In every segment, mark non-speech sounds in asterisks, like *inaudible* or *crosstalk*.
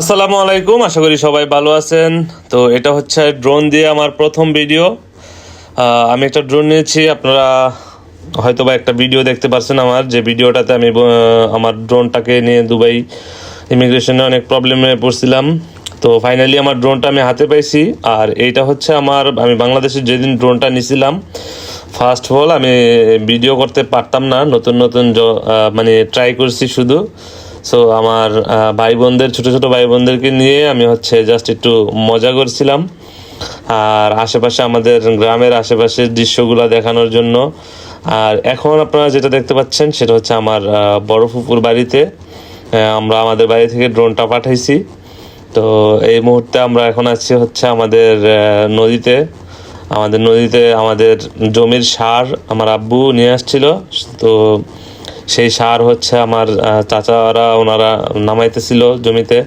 আসসালামু আলাইকুম, আশা করি সবাই ভালো আছেন। তো এটা হচ্ছে ড্রোন দিয়ে আমার প্রথম ভিডিও আমি একটা ড্রোন নিয়েছি, আপনারা হয়তো বা একটা ভিডিও দেখতে পারছেন আমার। যে ভিডিওটাতে আমি আমার ড্রোনটাকে নিয়ে দুবাই ইমিগ্রেশনে অনেক প্রবলেমে পড়ছিলাম। তো ফাইনালি আমার ড্রোনটা আমি হাতে পাইছি। আর এইটা হচ্ছে আমার, আমি বাংলাদেশে যেদিন ড্রোনটা নিছিলাম ফার্স্ট অফ অল আমি ভিডিও করতে পারতাম না। নতুন নতুন মানে ট্রাই করছি শুধু। সো আমার ভাই বোনদের ছোটো ছোটো ভাই বোনদেরকে নিয়ে আমি হচ্ছে জাস্ট একটু মজা করছিলাম। আর আশেপাশে আমাদের গ্রামের আশেপাশের দৃশ্যগুলো দেখানোর জন্য। আর এখন আপনারা যেটা দেখতে পাচ্ছেন, সেটা হচ্ছে আমার বড় ফুপুর বাড়িতে। আমরা আমাদের বাড়ি থেকে ড্রোনটা পাঠাইছি। তো এই মুহূর্তে আমরা এখন আছি হচ্ছে আমাদের নদীতে। আমাদের নদীতে আমাদের জমির সার আমার আব্বু নিয়ে আসছিল। তো সেই সার হচ্ছে আমার চাচারা ওনারা নামাইতেছিল জমিতে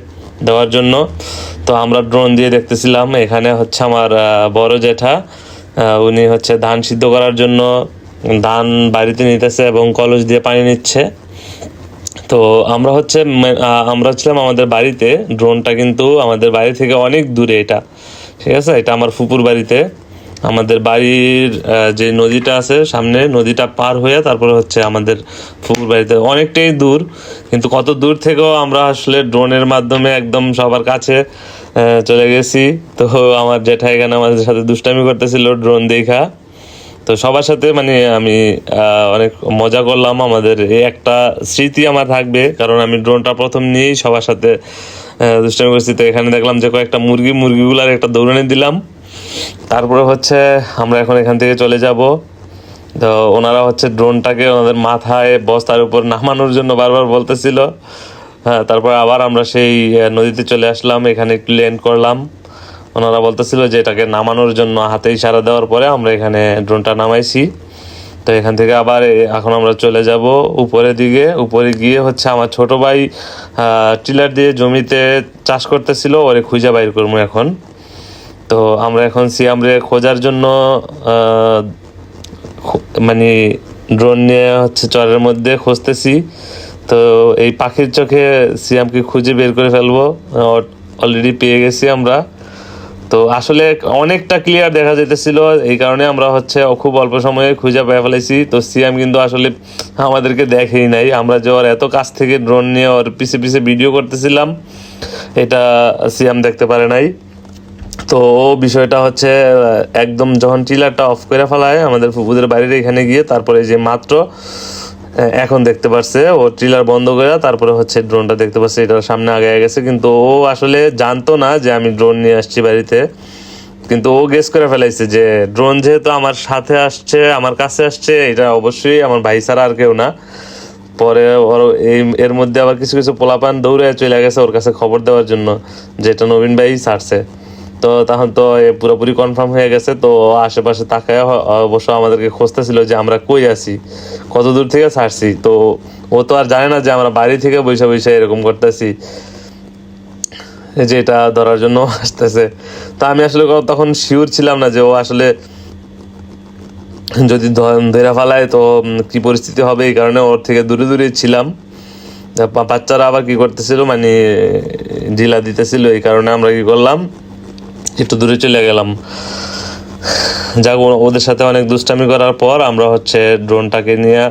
দেওয়ার জন্য। তো আমরা ড্রোন দিয়ে দেখতেছিলাম, এখানে হচ্ছে আমার বড় জেঠা উনি হচ্ছে ধান সিদ্ধ করার জন্য ধান বাড়িতে নিতেছে এবং কলস দিয়ে পানি নিচ্ছে। তো আমরা হচ্ছে আমরা ছিলাম আমাদের বাড়িতে ড্রোনটা কিন্তু আমাদের বাড়ি থেকে অনেক দূরে এটা, ঠিক আছে? এটা আমার ফুপুর বাড়িতে। আমাদের বাড়ির যে নদীটা আছে সামনে, নদীটা পার হয়ে তারপরে হচ্ছে আমাদের ফুপুর বাড়িতে। অনেকটাই দূর, কিন্তু কত দূর থেকেও আমরা আসলে ড্রোনের মাধ্যমে একদম সবার কাছে চলে গেছি। তো আমার জেঠা এখানে আমাদের সাথে দুষ্টামি করতেছিল ড্রোন দেখা। তো সবার সাথে মানে আমি অনেক মজা করলাম। আমাদের এই একটা স্মৃতি আমার থাকবে, কারণ আমি ড্রোনটা প্রথম নিয়েই সবার সাথে দুষ্টামি করছি। তো এখানে দেখলাম যে কয়েকটা মুরগি, মুরগিগুলার একটা দৌড়ানি দিলাম। তারপরে হচ্ছে আমরা এখন এখান থেকে চলে যাব। তো ওনারা হচ্ছে ড্রোনটাকে ওনাদের মাথায় বস্তার উপর নামানোর জন্য বারবার বলতেছিল। হ্যাঁ তারপর আবার আমরা সেই নদীতে চলে আসলাম, এখানে একটু ল্যান্ড করলাম। ওনারা বলতেছিল যে এটাকে নামানোর জন্য হাতে ইশারা দেওয়ার পরে আমরা এখানে ড্রোনটা নামাইছি। তো এখান থেকে আবার এখন আমরা চলে যাব উপরের দিকে। উপরে গিয়ে হচ্ছে আমার ছোট ভাই টিলার দিয়ে জমিতে চাষ করতেছিল, ওরে খুঁজে বাইর করব এখন। তো আমরা এখন সিয়ামরে খোঁজার জন্য মানে ড্রোন নিয়ে হচ্ছে চরের মধ্যে খুঁজতেছি। তো এই পাখির চোখে সিয়ামকে খুঁজে বের করে ফেলব। অলরেডি পেয়ে গেছি আমরা। তো আসলে অনেকটা ক্লিয়ার দেখা যেতেছিল এই কারণে আমরা হচ্ছে খুব অল্প সময়ে খুঁজে পেয়ে ফেলেছি তো সিয়াম কিন্তু আসলে আমাদেরকে দেখেই নাই। আমরা যে ওর এত কাছ থেকে ড্রোন নিয়ে ওর পিছে পিছে ভিডিও করতেছিলাম, এটা সিয়াম দেখতে পারে নাই। তো বিষয়টা হচ্ছে একদম যখন টিলারটা অফ করে ফেলায় আমাদের ফুপুদের বাড়ির এখানে গিয়ে, তারপরে যে মাত্র এখন দেখতে পারছে, ও ট্রিলার বন্ধ করে, তারপরে হচ্ছে ড্রোনটা দেখতে পাচ্ছে এটার সামনে আগে গেছে, কিন্তু ও আসলে জানতো না যে আমি ড্রোন নিয়ে আসছি বাড়িতে। কিন্তু ও গেস করে ফেলাইছে যে ড্রোন যেহেতু আমার সাথে আসছে, আমার কাছে আসছে, এটা অবশ্যই আমার ভাই ছাড়া আর কেউ না। পরে ওর এই, এর মধ্যে আবার কিছু কিছু পোলাপান দৌড়ে চলে গেছে ওর কাছে খবর দেওয়ার জন্য, যেটা নবীন ভাই ছাড়ছে। তো তখন তো পুরোপুরি কনফার্ম হয়ে গেছে। তো আশেপাশে তাকায় অবশ্য আমাদেরকে খুঁজতেছিল যে আমরা কই আছি, কত দূর থেকে ছাড়ছি। তো ও তো আর জানে না যে আমরা বাড়ি থেকে বৈশা বৈশা এরকম করতেছি, যে এটা ধরার জন্য *laughs* আসতেছে। তা আমি আসলে তখন শিওর ছিলাম না যে ও আসলে যদি ধরে ফেলায় তো কি পরিস্থিতি হবে এই কারণে ওর থেকে দূরে দূরে ছিলাম। বাচ্চারা আবার কি করতেছিল মানে ঢিলা দিতেছিল এই কারণে আমরা কি করলাম একটু দূরে চলে গেলাম। যাক ওদের সাথে অনেক দুষ্টামি করার পর আমরা হচ্ছে ড্রোনটাকে নিয়ে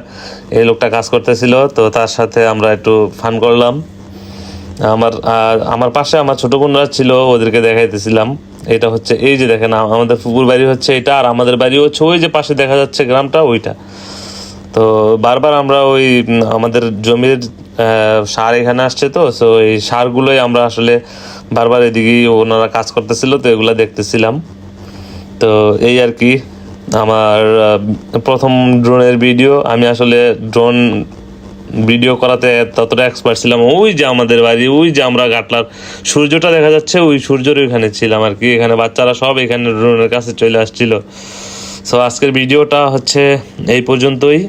এই লোকটা কাজ করতেছিল। তো তার সাথে আমরা একটু ফান করলাম। আমার আমার পাশে আমার ছোটো বোনরা ছিল, ওদেরকে দেখাইতেছিলাম। এটা হচ্ছে এই যে দেখেন আমাদের পুকুর বাড়ি হচ্ছে এটা, আর আমাদের বাড়ি হচ্ছে ওই যে পাশে দেখা যাচ্ছে গ্রামটা, ওইটা। তো বারবার আমরা ওই আমাদের জমির সার এখানে আসছে তো সো এই সারগুলোই আমরা আসলে বারবার এদিকেই ওনারা কাজ করতেছিল, তো এগুলা দেখতেছিলাম। তো এই আর কি, আমার প্রথম ড্রোনের ভিডিও। আমি আসলে ড্রোন ভিডিও করাতে ততটা এক্সপার্ট ছিলাম। ওই যে আমাদের বাড়ি, ওই যে আমরা গাটলার, সূর্যটা দেখা যাচ্ছে ওই সূর্যের ওইখানে ছিলাম আর কি। এখানে বাচ্চারা সব এখানে ড্রোনের কাছে চলে আসছিল। সো আজকের ভিডিওটা হচ্ছে এই পর্যন্তই।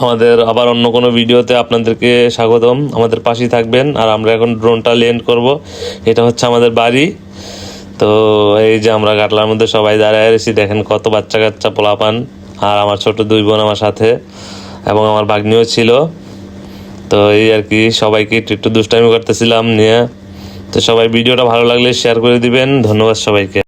আমাদের আবার অন্য কোনো ভিডিওতে আপনাদেরকে স্বাগতম। আমাদের পাশেই থাকবেন আর আমরা এখন ড্রোনটা ল্যান্ড করব। এটা হচ্ছে আমাদের বাড়ি। তো এই যে আমরা গাটলার মধ্যে সবাই দাঁড়ায় রয়েছি, দেখেন কত বাচ্চা কাচ্চা পোলাপান আর আমার ছোট দুই বোন আমার সাথে এবং আমার ভাগ্নিও ছিল। তো এই আর কি, সবাইকে একটু একটু দুষ্টামি করতেছিলাম নিয়ে। তো সবাই ভিডিওটা ভালো লাগলে শেয়ার করে দিবেন। ধন্যবাদ সবাইকে।